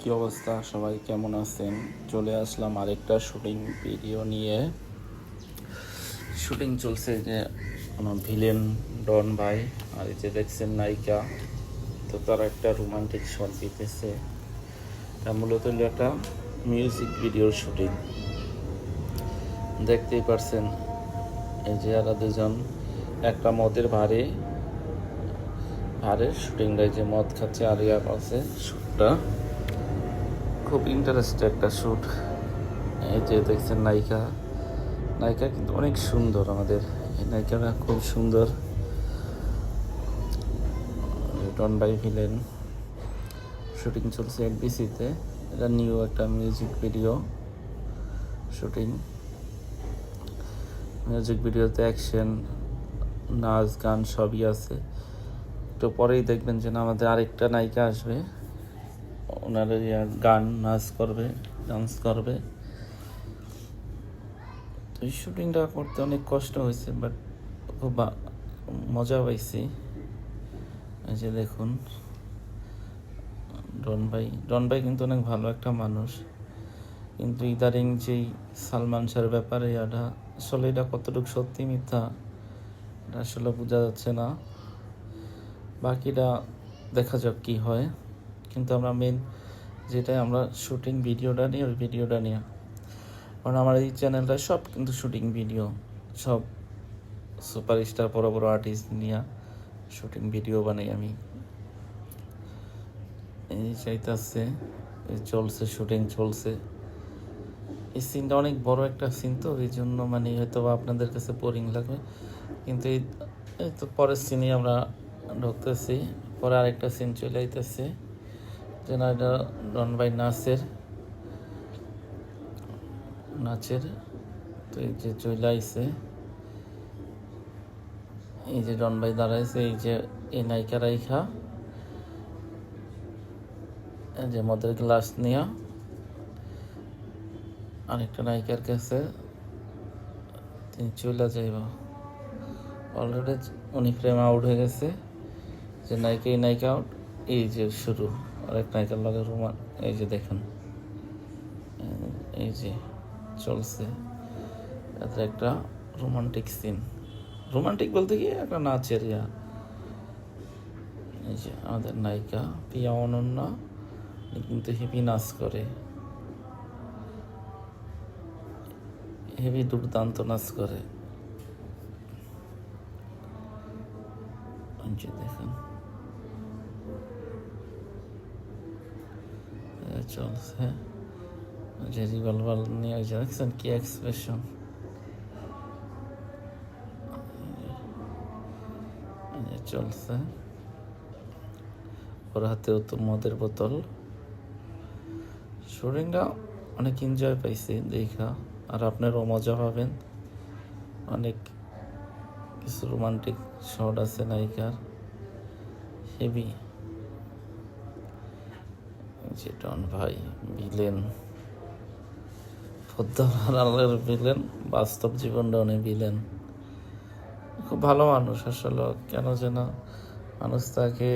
কি অবস্থা? সবাই কেমন আছেন? চলে আসলাম আরেকটা শুটিং ভিডিও নিয়ে। শুটিং চলছে যে আমার ভিলেন ডন ভাই, আর এই যে দেখছেন নায়িকা, তো তারা একটা রোমান্টিক শট দিতেছে। এটা মূলত একটা মিউজিক ভিডিওর শুটিং। দেখতেই পারছেন, এই যে এরা দুজন একটা মদের ভারে, ভারের শুটিংটা যে মদ খাচ্ছে আর ইয়া আছে শ্যুটটা খুব ইন্টারেস্ট একটা শ্যুট এই যে দেখছেন নায়িকা। নায়িকা কিন্তু অনেক সুন্দর আমাদের। এই নায়িকাটা খুব সুন্দর। ডন বাই ভিলেন শুটিং চলছে এফবিসিতে এটা নিউ একটা মিউজিক ভিডিও শুটিং মিউজিক ভিডিওতে অ্যাকশন নাচ, গান সবই আছে। একটু পরেই দেখবেন যে না আমাদের আরেকটা নায়িকা আসবে। ওনারা ইয়া গান, নাচ করবে ডান্স করবে। তো এই শুটিংটা করতে অনেক কষ্ট হয়েছে বাট খুব মজা পাইছি। এই যে দেখুন, ডন ভাই ডন ভাই কিন্তু অনেক ভালো একটা মানুষ। কিন্তু ইদারিং যেই সালমান শাহর ব্যাপারে এটা আসলে এটা কতটুকু সত্যি মিথ্যা, এটা আসলে বোঝা যাচ্ছে না। বাকিটা দেখা যাক কি হয়। কিন্তু আমরা মেন যেটা আমরা শুটিং ভিডিওটা নিই, ওই ভিডিওটা নিয়ে। কারণ আমার এই চ্যানেলটা সব কিন্তু শুটিং ভিডিও সব সুপারস্টার বড় বড় আর্টিস্ট নিয়ে শুটিং ভিডিও বানাই আমি। এই চাইতেছে চলছে শুটিং চলছে। এই সিনটা অনেক বড় একটা সিন তো, এই জন্য মানে হয়তো আপনাদের কাছে বোরিং লাগবে। কিন্তু এই তো পরের সিনে আমরা ঢুকতেছি, পরে আরেকটা সিন চলে আইতেছে। না ডন বাই নাচের নাচের, তো এই যে চলে আইছে, এই যে ডন ভাই দাঁড়াইছে, এই যে এই নায়িকা রাইখা যে মদের গ্লাস নিয়া, আরেকটা নায়িকার কাছে তিনি চলে যাইব। অলরেডি উনি ফ্রেম আউট হয়ে গেছে, যে নায়িকা, এই নায়িকা আউট এই যে শুরু। আরেক নায়িকার লগে রোমান, এই যে দেখেন, এই যে চলছে। এত একটা রোমান্টিক সিন রোমান্টিক বলতে কি? একটা নাচের ইয়া এই যে আমাদের নায়িকা পিয়া অনন্যা কিন্তু হেভি নাচ করে। হেভি দুর্দান্ত নাচ করে। দেখেন এই চলছে। যে রিভলভার নিয়ে ওই যে দেখছেন কি এক্সপ্রেশন চলছে। ওর হাতেও তো মদের বোতল। শুটিংটা অনেক এনজয় পাইছি দেখা। আর আপনারাও মজা পাবেন। অনেক কিছু রোমান্টিক শট আছে নায়িকার। হেভি ডন ভাই, ভিলেন। পদ্মার ভিলেন, বাস্তব জীবনটা উনি ভিলেন। খুব ভালো মানুষ আসলে, কেন যেন মানুষ তাকে